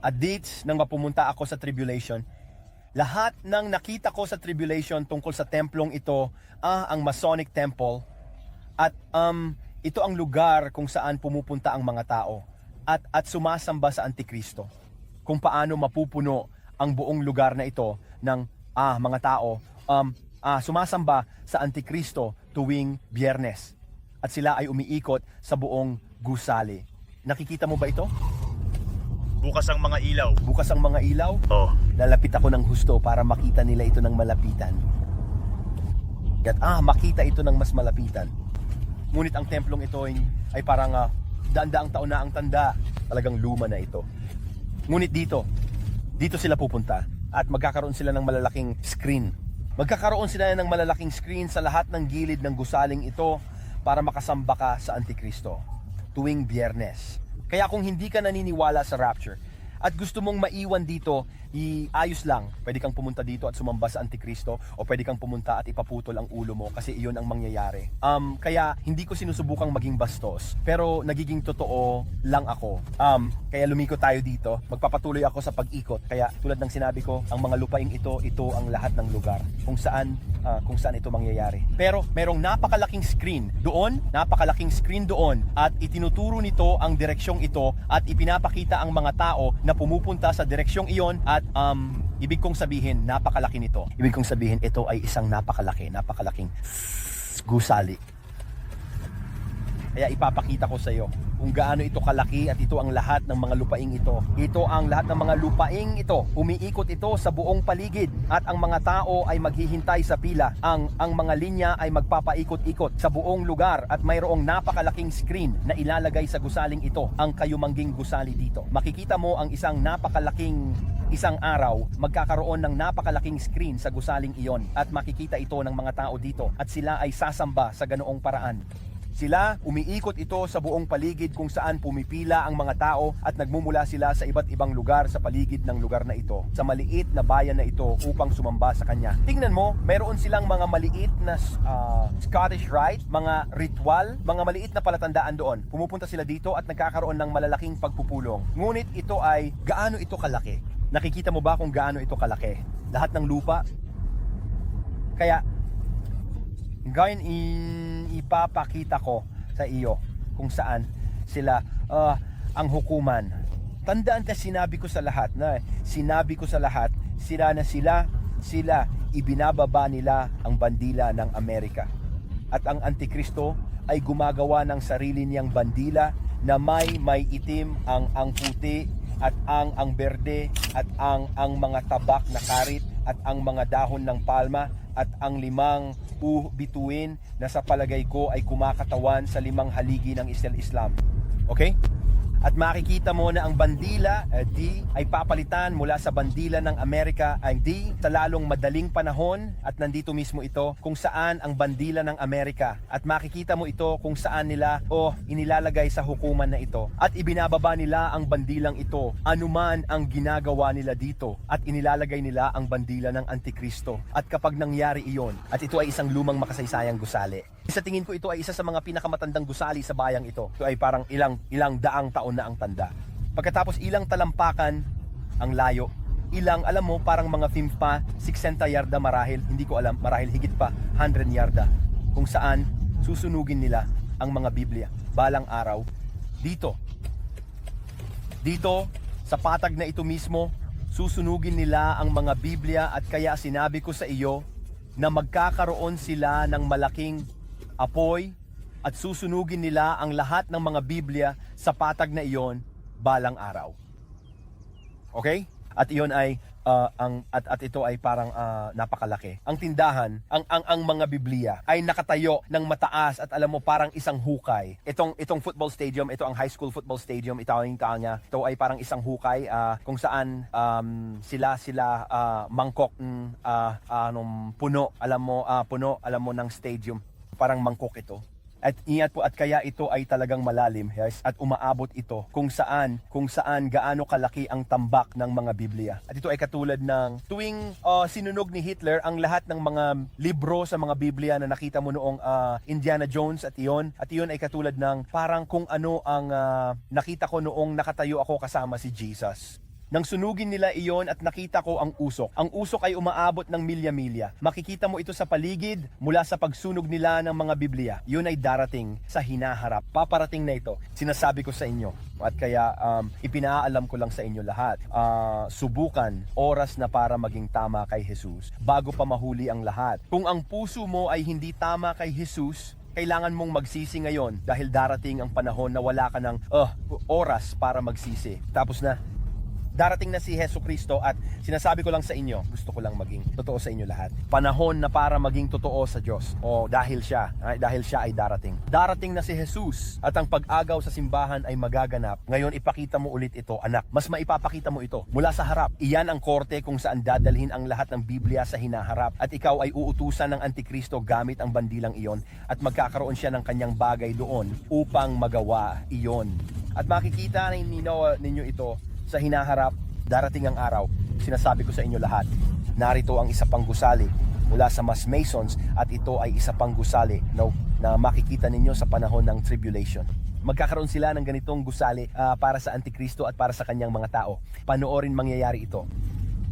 at dates nang mapumunta ako sa tribulation, lahat ng nakita ko sa tribulation tungkol sa templong ito, ah, ang Masonic Temple, at um, ito ang lugar kung saan pumupunta ang mga tao at, at sumasamba sa Antikristo. Kung paano mapupuno ang buong lugar na ito ng ah, mga tao um, ah, sumasamba sa Antikristo tuwing biyernes. At sila ay umiikot sa buong gusali. Nakikita mo ba ito? Bukas ang mga ilaw. Bukas ang mga ilaw, Oh. lalapit ako ng husto para makita nila ito ng malapitan. At ah, makita ito ng mas malapitan. Ngunit ang templong ito ay, ay parang ah, daan-daang taon na ang tanda. Talagang luma na ito. Ngunit dito, dito sila pupunta at magkakaroon sila ng malalaking screen. Magkakaroon sila ng malalaking screen sa lahat ng gilid ng gusaling ito para makasamba ka sa Antikristo tuwing biyernes. Kaya kung hindi ka naniniwala sa rapture at gusto mong maiwan dito, iayos lang. Pwede kang pumunta dito at sumamba sa Antikristo o pwede kang pumunta at ipaputol ang ulo mo kasi iyon ang mangyayari. Um, kaya hindi ko sinusubukang maging bastos pero nagiging totoo lang ako. Um, kaya lumiko tayo dito. Magpapatuloy ako sa pag-ikot. Kaya tulad ng sinabi ko, ang mga lupaing ito, ito ang lahat ng lugar kung saan ah, kung saan ito mangyayari. Pero merong napakalaking screen doon, napakalaking screen doon at itinuturo nito ang direksyong ito at ipinapakita ang mga tao na pumupunta sa direksyong iyon at um, ibig kong sabihin napakalaki nito. Ibig kong sabihin ito ay isang napakalaki, napakalaking gusali. Kaya ipapakita ko sa iyo kung gaano ito kalaki at ito ang lahat ng mga lupaing ito. Ito ang lahat ng mga lupaing ito. Umiikot ito sa buong paligid at ang mga tao ay maghihintay sa pila. Ang ang mga linya ay magpapaikot-ikot sa buong lugar at mayroong napakalaking screen na ilalagay sa gusaling ito. Ang kayumangging gusali dito. Makikita mo ang isang napakalaking isang araw, magkakaroon ng napakalaking screen sa gusaling iyon at makikita ito ng mga tao dito at sila ay sasamba sa ganoong paraan. Sila, umiikot ito sa buong paligid kung saan pumipila ang mga tao at nagmumula sila sa iba't ibang lugar sa paligid ng lugar na ito, sa maliit na bayan na ito upang sumamba sa kanya. Tingnan mo, mayroon silang mga maliit na ah, Scottish Rite, mga ritual, mga maliit na palatandaan doon. Pumupunta sila dito at nagkakaroon ng malalaking pagpupulong. Ngunit ito ay gaano ito kalaki? Nakikita mo ba kung gaano ito kalaki? Lahat ng lupa, kaya ngayon ipapakita ko sa iyo kung saan sila ah, ang hukuman. Tandaan ka sinabi ko sa lahat na sinabi ko sa lahat sila na sila sila ibinababa nila ang bandila ng Amerika. At ang Antikristo ay gumagawa ng sarili niyang bandila na may may itim ang ang puti at ang ang berde at ang ang mga tabak na karit at ang mga dahon ng palma at ang limang uh bituin na sa palagay ko ay kumakatawan sa limang haligi ng Islam. Okay? At makikita mo na ang bandila eh, di ay papalitan mula sa bandila ng Amerika ay di sa lalong madaling panahon. At nandito mismo ito kung saan ang bandila ng Amerika. At makikita mo ito kung saan nila o inilalagay sa hukuman na ito. At ibinababa nila ang bandilang ito. Anuman ang ginagawa nila dito. At inilalagay nila ang bandila ng Antikristo. At kapag nangyari iyon at ito ay isang lumang makasaysayang gusali sa tingin ko ito ay isa sa mga pinakamatandang gusali sa bayang ito. Ito ay parang ilang ilang daang taon na ang tanda. Pagkatapos ilang talampakan ang layo. Ilang, alam mo, parang mga film pa, 60 yarda marahil, hindi ko alam, marahil higit pa, 100 yarda. Kung saan susunugin nila ang mga Biblia. Balang araw, dito. Dito, sa patag na ito mismo, susunugin nila ang mga Biblia at kaya sinabi ko sa iyo na magkakaroon sila ng malaking apoy at susunugin nila ang lahat ng mga Biblia sa patag na iyon balang araw. Okay? At iyon ay ah, ang at, at ito ay parang ah, napakalaki. Ang tindahan, ang ang ang mga Biblia ay nakatayo ng mataas at alam mo parang isang hukay. Itong itong football stadium, ito ang high school football stadium, ito ang niya. Ito ay parang isang hukay ah, kung saan um, sila sila ah, mangkok mm, ah, anong puno, alam mo ah, puno, alam mo ng stadium. Parang mangkok ito. At ingat po at kaya ito ay talagang malalim yes, at umaabot ito kung saan kung saan gaano kalaki ang tambak ng mga Biblia. At ito ay katulad ng tuwing ah, sinunog ni Hitler ang lahat ng mga libro sa mga Biblia na nakita mo noong ah, Indiana Jones at iyon at iyon ay katulad ng parang kung ano ang ah, nakita ko noong nakatayo ako kasama si Jesus. Nang sunugin nila iyon at nakita ko ang usok. Ang usok ay umaabot ng milya-milya. Makikita mo ito sa paligid mula sa pagsunog nila ng mga Biblia. Yun ay darating sa hinaharap. Paparating na ito. Sinasabi ko sa inyo. At kaya um, ipinaalam ko lang sa inyo lahat. Ah, subukan, oras na para maging tama kay Jesus bago pa mahuli ang lahat. Kung ang puso mo ay hindi tama kay Jesus, kailangan mong magsisi ngayon dahil darating ang panahon na wala ka ng uh, oras para magsisi. Tapos na, darating na si Heso Kristo at sinasabi ko lang sa inyo, gusto ko lang maging totoo sa inyo lahat. Panahon na para maging totoo sa Diyos. O dahil siya, ay, dahil siya ay darating. Darating na si Jesus at ang pag-agaw sa simbahan ay magaganap. Ngayon ipakita mo ulit ito, anak. Mas maipapakita mo ito mula sa harap. Iyan ang korte kung saan dadalhin ang lahat ng Biblia sa hinaharap at ikaw ay uutusan ng Antikristo gamit ang bandilang iyon at magkakaroon siya ng kanyang bagay doon upang magawa iyon. At makikita ninyo, ninyo ito sa hinaharap, darating ang araw, sinasabi ko sa inyo lahat, narito ang isa pang gusali mula sa mas Masons at ito ay isa pang gusali no, na makikita ninyo sa panahon ng tribulation. Magkakaroon sila ng ganitong gusali ah, para sa Antikristo at para sa kanyang mga tao. Panoorin mangyayari ito.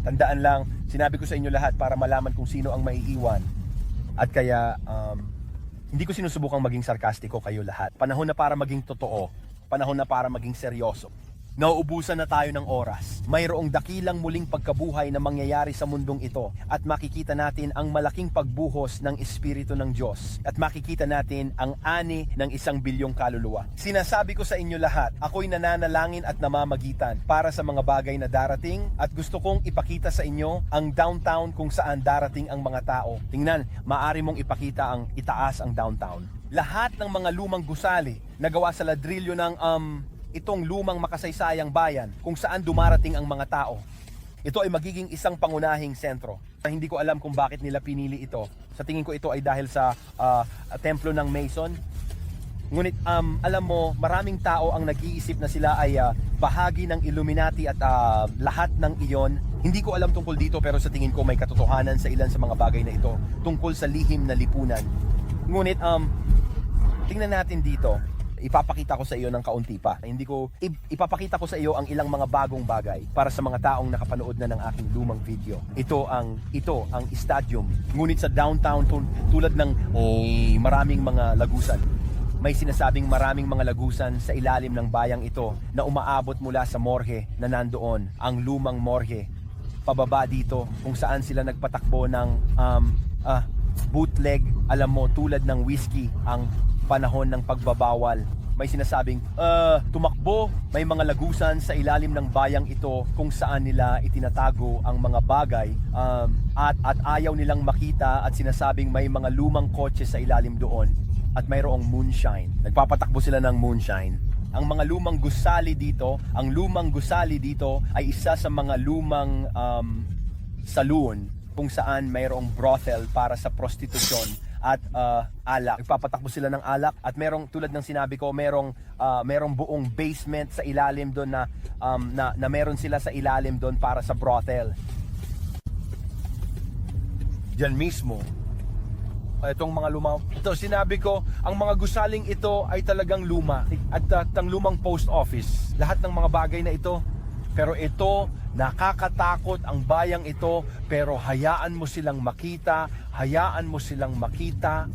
Tandaan lang, sinabi ko sa inyo lahat para malaman kung sino ang maiiwan. At kaya, um, hindi ko sinusubukang maging sarkastiko kayo lahat. Panahon na para maging totoo. Panahon na para maging seryoso. Nauubusan na tayo ng oras. Mayroong dakilang muling pagkabuhay na mangyayari sa mundong ito at makikita natin ang malaking pagbuhos ng Espiritu ng Diyos at makikita natin ang ani ng isang bilyong kaluluwa. Sinasabi ko sa inyo lahat, ako'y nananalangin at namamagitan para sa mga bagay na darating at gusto kong ipakita sa inyo ang downtown kung saan darating ang mga tao. Tingnan, maari mong ipakita ang itaas ang downtown. Lahat ng mga lumang gusali na gawa sa ladrilyo ng um, itong lumang makasaysayang bayan kung saan dumarating ang mga tao. Ito ay magiging isang pangunahing sentro. Hindi ko alam kung bakit nila pinili ito. Sa tingin ko ito ay dahil sa ah, templo ng Mason. Ngunit um, alam mo, maraming tao ang nag-iisip na sila ay ah, bahagi ng Illuminati at ah, lahat ng iyon. Hindi ko alam tungkol dito pero sa tingin ko may katotohanan sa ilan sa mga bagay na ito tungkol sa lihim na lipunan. Ngunit um, tingnan natin dito ipapakita ko sa iyo ng kaunti pa. Hindi ko ip- ipapakita ko sa iyo ang ilang mga bagong bagay para sa mga taong nakapanood na ng aking lumang video. Ito ang ito ang stadium. Ngunit sa downtown tul- tulad ng eh, maraming mga lagusan. May sinasabing maraming mga lagusan sa ilalim ng bayang ito na umaabot mula sa morhe na nandoon, ang lumang morhe. Pababa dito kung saan sila nagpatakbo ng um, ah, bootleg, alam mo, tulad ng whiskey, ang panahon ng pagbabawal. May sinasabing, uh, tumakbo, may mga lagusan sa ilalim ng bayang ito kung saan nila itinatago ang mga bagay um, at, at ayaw nilang makita at sinasabing may mga lumang kotse sa ilalim doon at mayroong moonshine. Nagpapatakbo sila ng moonshine. Ang mga lumang gusali dito, ang lumang gusali dito ay isa sa mga lumang um, saloon kung saan mayroong brothel para sa prostitusyon at uh, alak. Nagpapatakbo sila ng alak at merong tulad ng sinabi ko, merong uh, merong buong basement sa ilalim doon na, um, na na meron sila sa ilalim doon para sa brothel. Diyan mismo. Itong mga luma. Ito sinabi ko, ang mga gusaling ito ay talagang luma at uh, tang lumang post office. Lahat ng mga bagay na ito pero ito, nakakatakot ang bayang ito, pero hayaan mo silang makita, hayaan mo silang makita,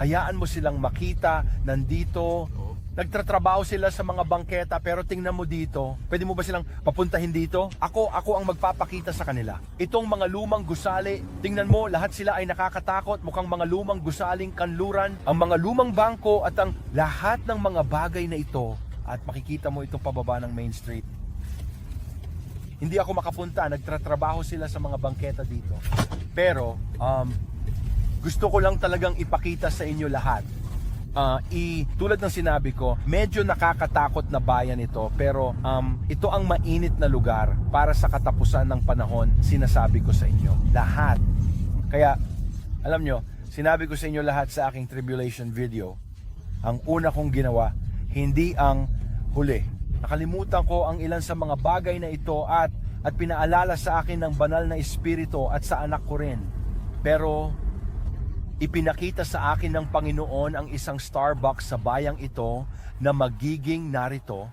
hayaan mo silang makita, nandito, nagtatrabaho sila sa mga bangketa, pero tingnan mo dito, pwede mo ba silang papuntahin dito? Ako, ako ang magpapakita sa kanila. Itong mga lumang gusali, tingnan mo, lahat sila ay nakakatakot, mukhang mga lumang gusaling kanluran, ang mga lumang bangko at ang lahat ng mga bagay na ito, at makikita mo itong pababa ng Main Street hindi ako makapunta. Nagtratrabaho sila sa mga bangketa dito. Pero, um, gusto ko lang talagang ipakita sa inyo lahat. Uh, i, tulad ng sinabi ko, medyo nakakatakot na bayan ito, pero um, ito ang mainit na lugar para sa katapusan ng panahon, sinasabi ko sa inyo. Lahat. Kaya, alam nyo, sinabi ko sa inyo lahat sa aking tribulation video, ang una kong ginawa, hindi ang huli, Nakalimutan ko ang ilan sa mga bagay na ito at at pinaalala sa akin ng banal na espiritu at sa anak ko rin. Pero ipinakita sa akin ng Panginoon ang isang Starbucks sa bayang ito na magiging narito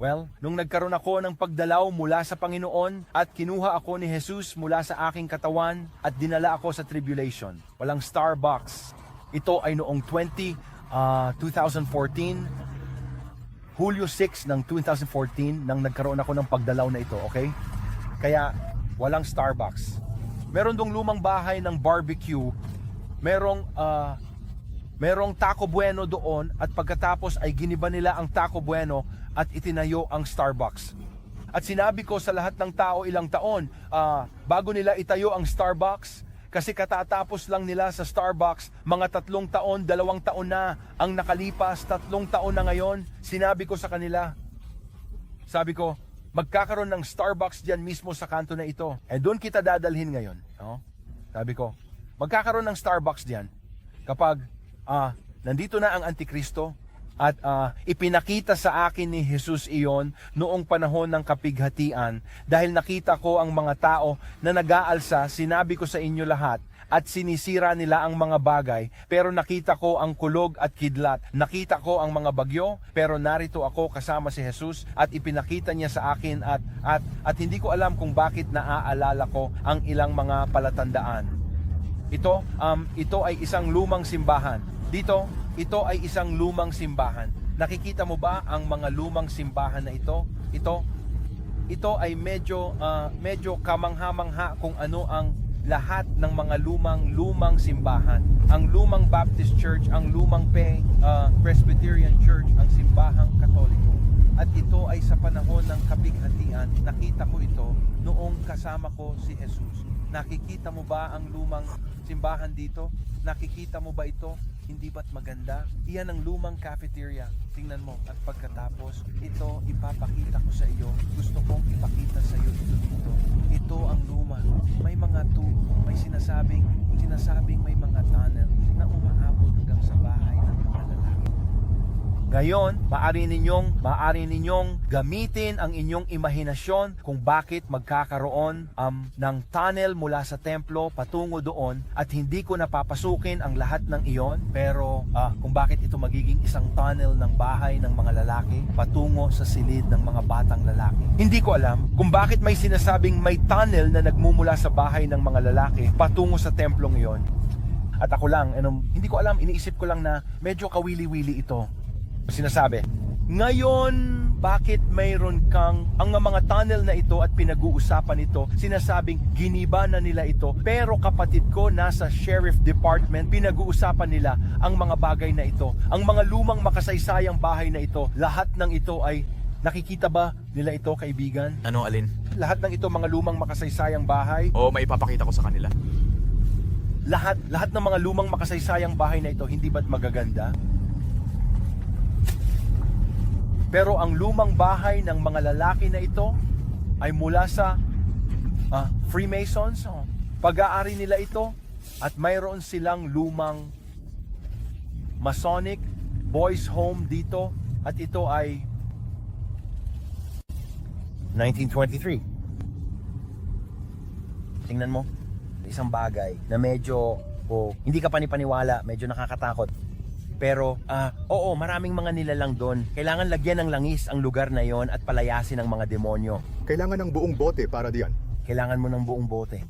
Well, nung nagkaroon ako ng pagdalaw mula sa Panginoon at kinuha ako ni Jesus mula sa aking katawan at dinala ako sa tribulation. Walang Starbucks. Ito ay noong 20, ah, 2014, Hulyo 6 ng 2014 nang nagkaroon ako ng pagdalaw na ito, okay? Kaya walang Starbucks. Meron dong lumang bahay ng barbecue. Merong ah, merong Taco Bueno doon at pagkatapos ay giniba nila ang Taco Bueno at itinayo ang Starbucks. At sinabi ko sa lahat ng tao ilang taon, ah, bago nila itayo ang Starbucks, kasi katatapos lang nila sa Starbucks, mga tatlong taon, dalawang taon na ang nakalipas, tatlong taon na ngayon, sinabi ko sa kanila, sabi ko, magkakaroon ng Starbucks diyan mismo sa kanto na ito. Eh doon kita dadalhin ngayon. No? Sabi ko, magkakaroon ng Starbucks diyan kapag ah, nandito na ang Antikristo at ah, ipinakita sa akin ni Jesus iyon noong panahon ng kapighatian dahil nakita ko ang mga tao na nag-aalsa, sinabi ko sa inyo lahat, at sinisira nila ang mga bagay, pero nakita ko ang kulog at kidlat. Nakita ko ang mga bagyo, pero narito ako kasama si Jesus at ipinakita niya sa akin at at at hindi ko alam kung bakit naaalala ko ang ilang mga palatandaan. Ito, um, ito ay isang lumang simbahan. Dito, ito ay isang lumang simbahan. Nakikita mo ba ang mga lumang simbahan na ito? Ito, ito ay medyo ah, medyo kamangha-mangha kung ano ang lahat ng mga lumang lumang simbahan. Ang lumang Baptist Church, ang lumang Pe, ah, Presbyterian Church, ang simbahang Katoliko. At ito ay sa panahon ng kapighatian, nakita ko ito noong kasama ko si Jesus. Nakikita mo ba ang lumang simbahan dito? Nakikita mo ba ito? Hindi ba't maganda? Iyan ang lumang cafeteria. Tingnan mo. At pagkatapos, ito ipapakita ko sa iyo. Gusto kong ipakita sa iyo ito dito. Ito ang luma. May mga tubo. May sinasabing, sinasabing may mga tunnel na umaabot hanggang sa bahay. Ngayon, maaari ninyong, maaari ninyong gamitin ang inyong imahinasyon kung bakit magkakaroon um, ng tunnel mula sa templo patungo doon at hindi ko napapasukin ang lahat ng iyon pero ah, kung bakit ito magiging isang tunnel ng bahay ng mga lalaki patungo sa silid ng mga batang lalaki. Hindi ko alam kung bakit may sinasabing may tunnel na nagmumula sa bahay ng mga lalaki patungo sa templong iyon. At ako lang, ano, hindi ko alam, iniisip ko lang na medyo kawili-wili ito sinasabi. Ngayon, bakit mayroon kang ang mga tunnel na ito at pinag-uusapan ito, sinasabing giniba na nila ito, pero kapatid ko nasa sheriff department, pinag-uusapan nila ang mga bagay na ito. Ang mga lumang makasaysayang bahay na ito, lahat ng ito ay nakikita ba nila ito kaibigan? Ano alin? Lahat ng ito mga lumang makasaysayang bahay, Oo, maipapakita ko sa kanila. lahat lahat ng mga lumang makasaysayang bahay na ito hindi ba't magaganda? Pero ang lumang bahay ng mga lalaki na ito ay mula sa ah, Freemasons. Oh. Pag-aari nila ito at mayroon silang lumang Masonic boys home dito at ito ay 1923. Tingnan mo, isang bagay na medyo oh, hindi ka panipaniwala, medyo nakakatakot. Pero, ah, oo, maraming mga nilalang doon. Kailangan lagyan ng langis ang lugar na yon at palayasin ang mga demonyo. Kailangan ng buong bote para diyan. Kailangan mo ng buong bote.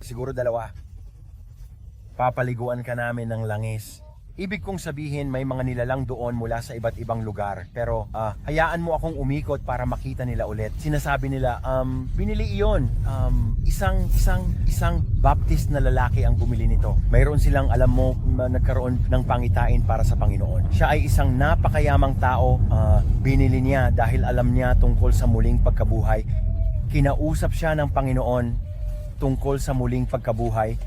Siguro dalawa. Papaliguan ka namin ng langis. Ibig kong sabihin may mga nilalang doon mula sa iba't ibang lugar. Pero ah, hayaan mo akong umikot para makita nila ulit. Sinasabi nila, um, binili iyon. Um, isang, isang, isang Baptist na lalaki ang bumili nito. Mayroon silang, alam mo, na nagkaroon ng pangitain para sa Panginoon. Siya ay isang napakayamang tao. Ah, binili niya dahil alam niya tungkol sa muling pagkabuhay. Kinausap siya ng Panginoon tungkol sa muling pagkabuhay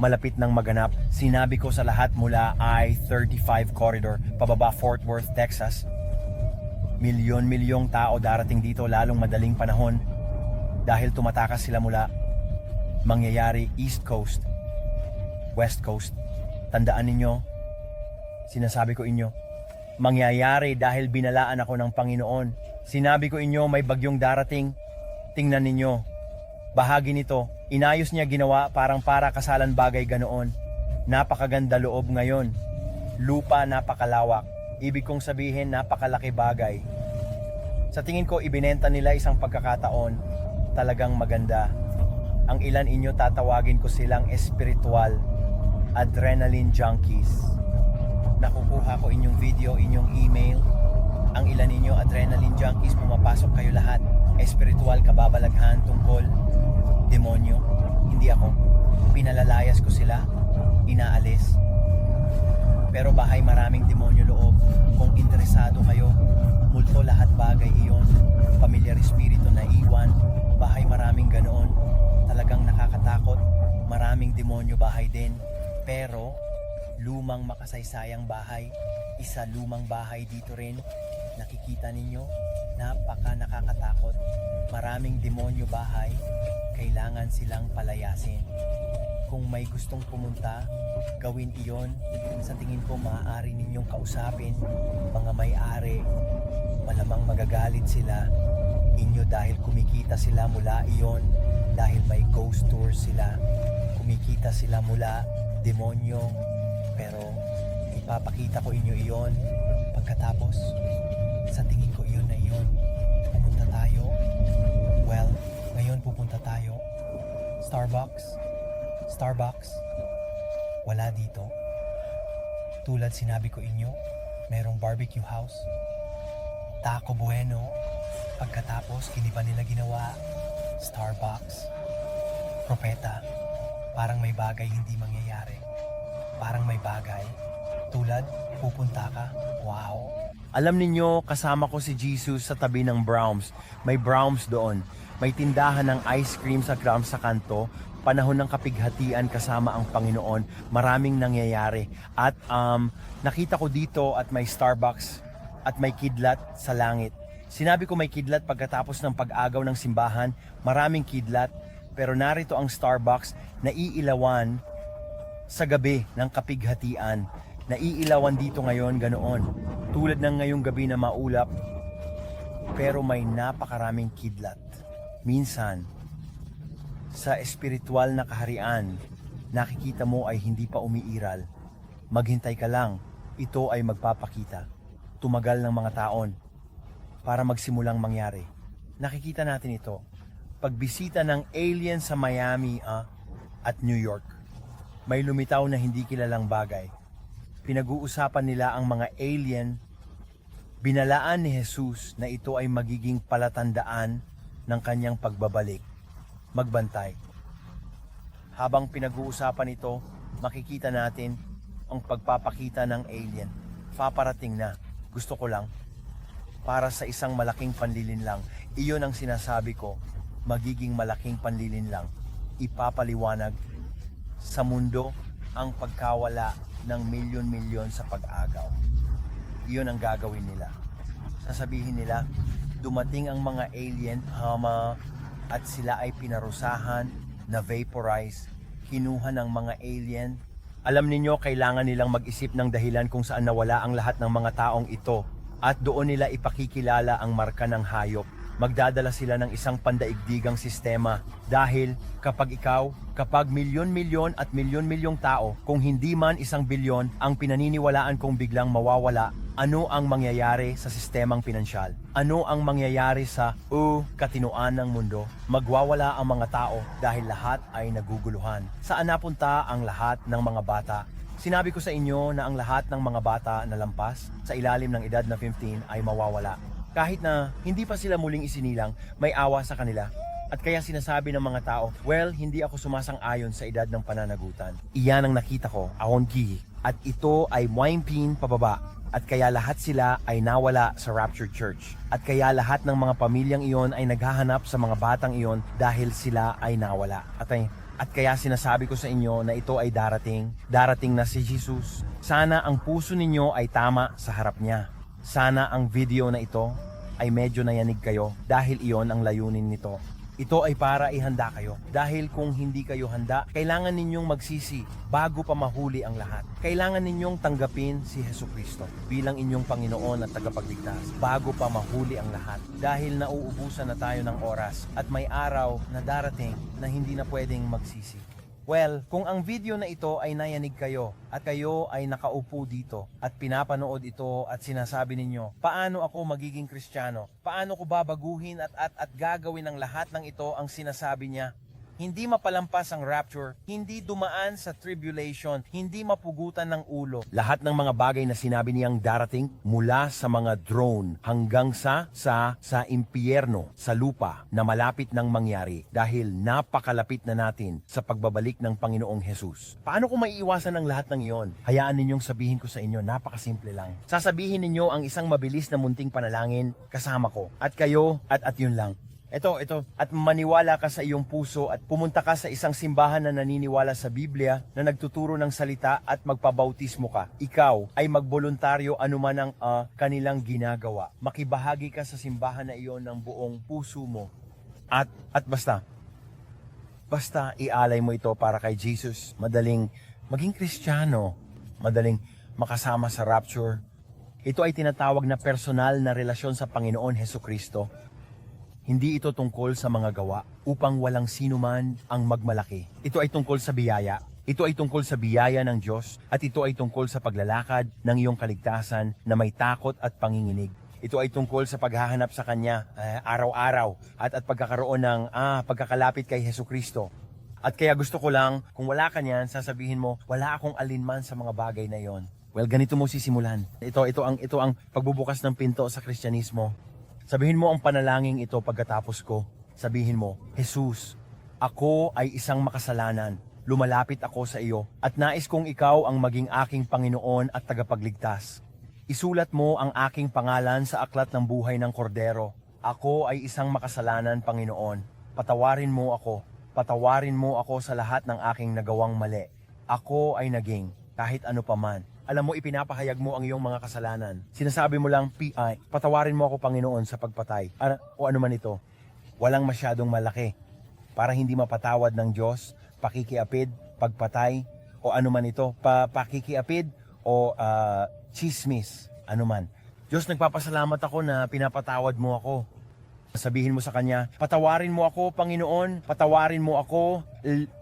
malapit ng maganap. Sinabi ko sa lahat mula I-35 corridor pababa Fort Worth, Texas. Milyon-milyong tao darating dito lalong madaling panahon dahil tumatakas sila mula mangyayari East Coast, West Coast. Tandaan ninyo, sinasabi ko inyo, mangyayari dahil binalaan ako ng Panginoon. Sinabi ko inyo may bagyong darating, tingnan ninyo, Bahagi nito, inayos niya ginawa parang para kasalan bagay ganoon. Napakaganda loob ngayon. Lupa napakalawak. Ibig kong sabihin napakalaki bagay. Sa tingin ko, ibinenta nila isang pagkakataon talagang maganda. Ang ilan inyo tatawagin ko silang espiritual adrenaline junkies. Nakukuha ko inyong video, inyong email. Ang ilan ninyo adrenaline junkies, pumapasok kayo lahat. Espiritual kababalaghan tungkol demonyo. Hindi ako. Pinalalayas ko sila. Inaalis. Pero bahay maraming demonyo loob. Kung interesado kayo, multo lahat bagay iyon. Pamilyar espiritu na iwan. Bahay maraming ganoon. Talagang nakakatakot. Maraming demonyo bahay din. Pero, lumang makasaysayang bahay. Isa lumang bahay dito rin. Nakikita ninyo, napaka nakakatakot. Maraming demonyo bahay. Kailangan silang palayasin. Kung may gustong pumunta, gawin iyon. Sa tingin ko maaari ninyong kausapin mga may-ari. Malamang magagalit sila inyo dahil kumikita sila mula iyon dahil may ghost tour sila. Kumikita sila mula demonyo. Pero ipapakita ko inyo iyon pagkatapos sa tingin ko iyon na iyon. Pupunta tayo. Well, ngayon pupunta tayo. Starbucks. Starbucks. Wala dito. Tulad sinabi ko inyo, merong barbecue house. Taco Bueno. Pagkatapos, hindi pa nila ginawa. Starbucks. Propeta. Parang may bagay hindi mangyayari. Parang may bagay. Tulad, pupunta ka. Wow. Alam ninyo, kasama ko si Jesus sa tabi ng Browns. May Browns doon. May tindahan ng ice cream sa ground sa kanto. Panahon ng kapighatian kasama ang Panginoon. Maraming nangyayari. At um, nakita ko dito at may Starbucks at may kidlat sa langit. Sinabi ko may kidlat pagkatapos ng pag-agaw ng simbahan. Maraming kidlat. Pero narito ang Starbucks na iilawan sa gabi ng kapighatian. Naiilawan dito ngayon ganoon. Tulad ng ngayong gabi na maulap. Pero may napakaraming kidlat. Minsan, sa espiritual na kaharian, nakikita mo ay hindi pa umiiral. Maghintay ka lang, ito ay magpapakita. Tumagal ng mga taon para magsimulang mangyari. Nakikita natin ito. Pagbisita ng alien sa Miami ah, at New York. May lumitaw na hindi kilalang bagay. Pinag-uusapan nila ang mga alien. Binalaan ni Jesus na ito ay magiging palatandaan ng kanyang pagbabalik. Magbantay. Habang pinag-uusapan ito, makikita natin ang pagpapakita ng alien. Paparating na. Gusto ko lang. Para sa isang malaking panlilin lang. Iyon ang sinasabi ko. Magiging malaking panlilin lang. Ipapaliwanag sa mundo ang pagkawala ng milyon-milyon sa pag-agaw. Iyon ang gagawin nila. Sasabihin nila, dumating ang mga alien, hama, at sila ay pinarusahan, na vaporize, kinuha ng mga alien. Alam ninyo, kailangan nilang mag-isip ng dahilan kung saan nawala ang lahat ng mga taong ito at doon nila ipakikilala ang marka ng hayop. Magdadala sila ng isang pandaigdigang sistema dahil kapag ikaw, kapag milyon-milyon at milyon-milyong tao, kung hindi man isang bilyon ang pinaniniwalaan kong biglang mawawala, ano ang mangyayari sa sistemang pinansyal? Ano ang mangyayari sa o katinuan ng mundo? Magwawala ang mga tao dahil lahat ay naguguluhan. Saan napunta ang lahat ng mga bata? Sinabi ko sa inyo na ang lahat ng mga bata na lampas sa ilalim ng edad na 15 ay mawawala. Kahit na hindi pa sila muling isinilang, may awa sa kanila. At kaya sinasabi ng mga tao, well, hindi ako sumasang-ayon sa edad ng pananagutan. Iyan ang nakita ko, aonki. At ito ay pin pababa. At kaya lahat sila ay nawala sa Rapture Church. At kaya lahat ng mga pamilyang iyon ay naghahanap sa mga batang iyon dahil sila ay nawala. At ay, at kaya sinasabi ko sa inyo na ito ay darating, darating na si Jesus. Sana ang puso ninyo ay tama sa harap niya. Sana ang video na ito ay medyo nayanig kayo dahil iyon ang layunin nito. Ito ay para ihanda kayo. Dahil kung hindi kayo handa, kailangan ninyong magsisi bago pa mahuli ang lahat. Kailangan ninyong tanggapin si Heso Kristo bilang inyong Panginoon at tagapagligtas bago pa mahuli ang lahat. Dahil nauubusan na tayo ng oras at may araw na darating na hindi na pwedeng magsisi. Well, kung ang video na ito ay nayanig kayo at kayo ay nakaupo dito at pinapanood ito at sinasabi ninyo, paano ako magiging kristyano? Paano ko babaguhin at, at, at gagawin ng lahat ng ito ang sinasabi niya? Hindi mapalampas ang rapture, hindi dumaan sa tribulation, hindi mapugutan ng ulo. Lahat ng mga bagay na sinabi niyang darating mula sa mga drone hanggang sa sa sa impyerno, sa lupa na malapit nang mangyari dahil napakalapit na natin sa pagbabalik ng Panginoong Hesus. Paano ko maiiwasan ang lahat ng iyon? Hayaan ninyong sabihin ko sa inyo, napakasimple lang. Sasabihin ninyo ang isang mabilis na munting panalangin kasama ko. At kayo, at at yun lang. Ito, ito. At maniwala ka sa iyong puso at pumunta ka sa isang simbahan na naniniwala sa Biblia na nagtuturo ng salita at magpabautismo ka. Ikaw ay magboluntaryo anuman ang ah, kanilang ginagawa. Makibahagi ka sa simbahan na iyon ng buong puso mo. At, at basta, basta ialay mo ito para kay Jesus. Madaling maging kristyano. Madaling makasama sa rapture. Ito ay tinatawag na personal na relasyon sa Panginoon Heso Kristo. Hindi ito tungkol sa mga gawa upang walang sino man ang magmalaki. Ito ay tungkol sa biyaya. Ito ay tungkol sa biyaya ng Diyos at ito ay tungkol sa paglalakad ng iyong kaligtasan na may takot at panginginig. Ito ay tungkol sa paghahanap sa Kanya eh, araw-araw at at pagkakaroon ng ah, pagkakalapit kay Heso Kristo. At kaya gusto ko lang, kung wala ka niyan, sasabihin mo, wala akong alinman sa mga bagay na yon. Well, ganito mo sisimulan. Ito, ito ang, ito ang pagbubukas ng pinto sa Kristyanismo. Sabihin mo ang panalangin ito pagkatapos ko. Sabihin mo, Jesus, ako ay isang makasalanan. Lumalapit ako sa iyo at nais kong ikaw ang maging aking Panginoon at tagapagligtas. Isulat mo ang aking pangalan sa aklat ng buhay ng kordero. Ako ay isang makasalanan, Panginoon. Patawarin mo ako. Patawarin mo ako sa lahat ng aking nagawang mali. Ako ay naging kahit ano paman. Alam mo, ipinapahayag mo ang iyong mga kasalanan. Sinasabi mo lang, PI, patawarin mo ako, Panginoon, sa pagpatay. Ano, o ano man ito. Walang masyadong malaki. Para hindi mapatawad ng Diyos, pakikiapid, pagpatay, o ano man ito, pa, pakikiapid, o ah, chismis, ano man. Diyos, nagpapasalamat ako na pinapatawad mo ako. Sabihin mo sa kanya, patawarin mo ako, Panginoon, patawarin mo ako,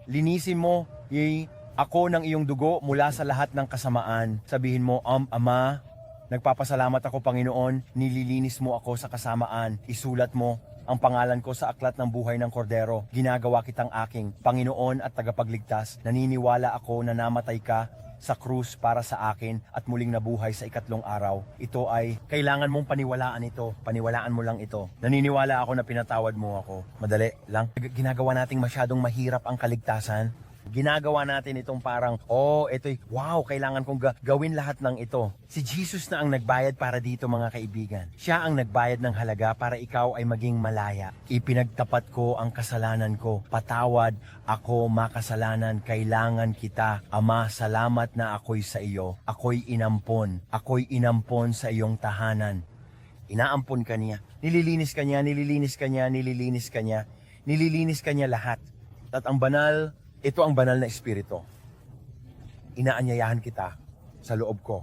linisin mo, y- ako ng iyong dugo mula sa lahat ng kasamaan. Sabihin mo, um, Ama, nagpapasalamat ako, Panginoon, nililinis mo ako sa kasamaan. Isulat mo ang pangalan ko sa aklat ng buhay ng kordero. Ginagawa kitang aking Panginoon at tagapagligtas. Naniniwala ako na namatay ka sa krus para sa akin at muling nabuhay sa ikatlong araw. Ito ay kailangan mong paniwalaan ito. Paniwalaan mo lang ito. Naniniwala ako na pinatawad mo ako. Madali lang. Ginagawa nating masyadong mahirap ang kaligtasan. Ginagawa natin itong parang, oh, ito'y, wow, kailangan kong ga- gawin lahat ng ito. Si Jesus na ang nagbayad para dito mga kaibigan. Siya ang nagbayad ng halaga para ikaw ay maging malaya. Ipinagtapat ko ang kasalanan ko. Patawad, ako makasalanan, kailangan kita. Ama, salamat na ako'y sa iyo. Ako'y inampon. Ako'y inampon sa iyong tahanan. Inaampon ka niya. Nililinis ka niya, nililinis ka niya, nililinis ka niya. Nililinis ka niya lahat. At ang banal, ito ang banal na espiritu. Inaanyayahan kita sa loob ko.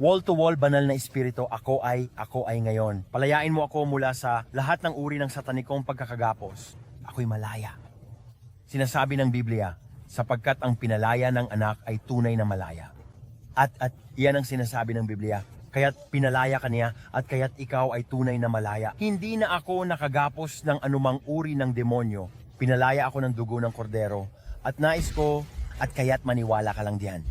Wall to wall banal na espiritu, ako ay, ako ay ngayon. Palayain mo ako mula sa lahat ng uri ng satanikong pagkakagapos. Ako'y malaya. Sinasabi ng Biblia, sapagkat ang pinalaya ng anak ay tunay na malaya. At at iyan ang sinasabi ng Biblia. Kaya't pinalaya ka niya at kaya't ikaw ay tunay na malaya. Hindi na ako nakagapos ng anumang uri ng demonyo. Pinalaya ako ng dugo ng kordero. At nais ko at kaya't maniwala ka lang diyan.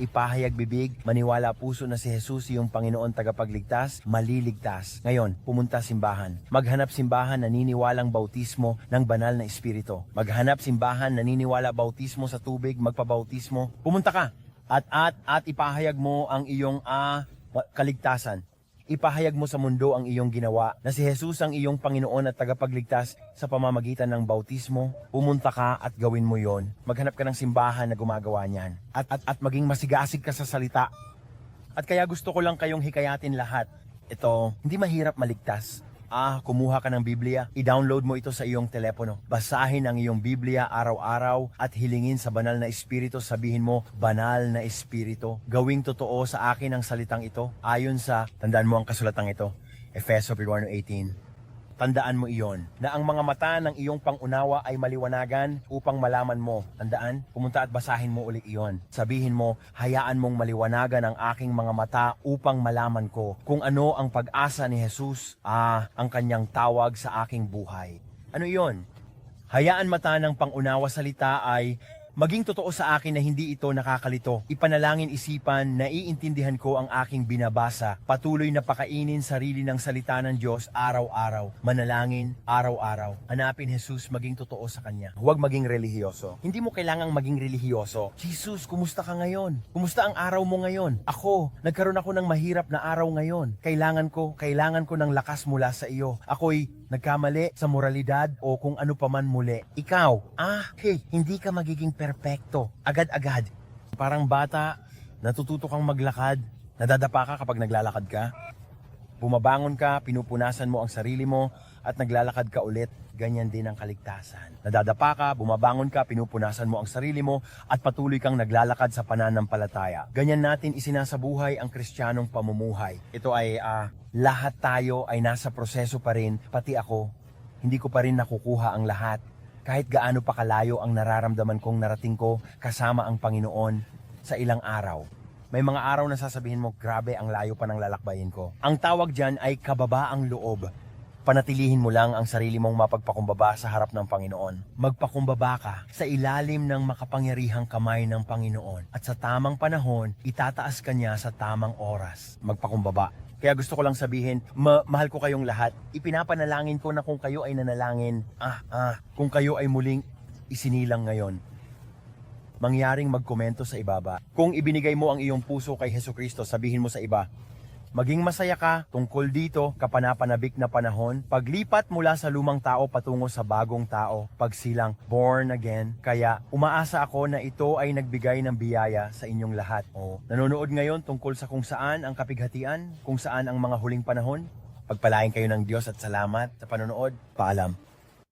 Ipahayag bibig, maniwala puso na si Jesus yung Panginoon tagapagligtas, maliligtas. Ngayon, pumunta simbahan. Maghanap simbahan naniniwalang bautismo ng banal na espiritu. Maghanap simbahan naniniwala bautismo sa tubig, magpabautismo. Pumunta ka. At at at ipahayag mo ang iyong ah, kaligtasan. Ipahayag mo sa mundo ang iyong ginawa na si Jesus ang iyong Panginoon at tagapagligtas sa pamamagitan ng bautismo. Pumunta ka at gawin mo yon. Maghanap ka ng simbahan na gumagawa niyan. At, at, at maging masigasig ka sa salita. At kaya gusto ko lang kayong hikayatin lahat. Ito, hindi mahirap maligtas. Ah, kumuha ka ng Biblia, i-download mo ito sa iyong telepono. Basahin ang iyong Biblia araw-araw at hilingin sa banal na espiritu. Sabihin mo, banal na espiritu. Gawing totoo sa akin ang salitang ito. Ayon sa, tandaan mo ang kasulatang ito, Efeso 1.18. Tandaan mo iyon, na ang mga mata ng iyong pangunawa ay maliwanagan upang malaman mo. Tandaan, pumunta at basahin mo uli iyon. Sabihin mo, hayaan mong maliwanagan ang aking mga mata upang malaman ko kung ano ang pag-asa ni Jesus, ah, ang kanyang tawag sa aking buhay. Ano iyon? Hayaan mata ng pangunawa salita ay maging totoo sa akin na hindi ito nakakalito. Ipanalangin isipan, naiintindihan ko ang aking binabasa. Patuloy na pakainin sarili ng salita ng Diyos araw-araw. Manalangin araw-araw. Hanapin Jesus maging totoo sa Kanya. Huwag maging relihiyoso. Hindi mo kailangang maging relihiyoso. Jesus, kumusta ka ngayon? Kumusta ang araw mo ngayon? Ako, nagkaroon ako ng mahirap na araw ngayon. Kailangan ko, kailangan ko ng lakas mula sa iyo. Ako'y nagkamali sa moralidad o kung ano paman muli. Ikaw, ah, hey, hindi ka magiging perpekto. Agad-agad. Parang bata, natututo kang maglakad. Nadadapa ka kapag naglalakad ka. Bumabangon ka, pinupunasan mo ang sarili mo, at naglalakad ka ulit. Ganyan din ang kaligtasan. Nadadapa ka, bumabangon ka, pinupunasan mo ang sarili mo, at patuloy kang naglalakad sa pananampalataya. Ganyan natin isinasabuhay ang kristyanong pamumuhay. Ito ay ah, lahat tayo ay nasa proseso pa rin, pati ako. Hindi ko pa rin nakukuha ang lahat. Kahit gaano pa kalayo ang nararamdaman kong narating ko kasama ang Panginoon sa ilang araw. May mga araw na sasabihin mo, grabe ang layo pa ng lalakbayin ko. Ang tawag dyan ay kababaang loob. Panatilihin mo lang ang sarili mong mapagpakumbaba sa harap ng Panginoon. Magpakumbaba ka sa ilalim ng makapangyarihang kamay ng Panginoon. At sa tamang panahon, itataas ka niya sa tamang oras. Magpakumbaba. Kaya gusto ko lang sabihin, ma- mahal ko kayong lahat. Ipinapanalangin ko na kung kayo ay nanalangin, ah, ah, kung kayo ay muling isinilang ngayon, mangyaring magkomento sa ibaba. Kung ibinigay mo ang iyong puso kay Heso Kristo, sabihin mo sa iba, Maging masaya ka tungkol dito kapanapanabik na panahon, paglipat mula sa lumang tao patungo sa bagong tao, pagsilang born again. Kaya umaasa ako na ito ay nagbigay ng biyaya sa inyong lahat. O nanonood ngayon tungkol sa kung saan ang kapighatian, kung saan ang mga huling panahon. Pagpalain kayo ng Diyos at salamat sa panonood. Paalam.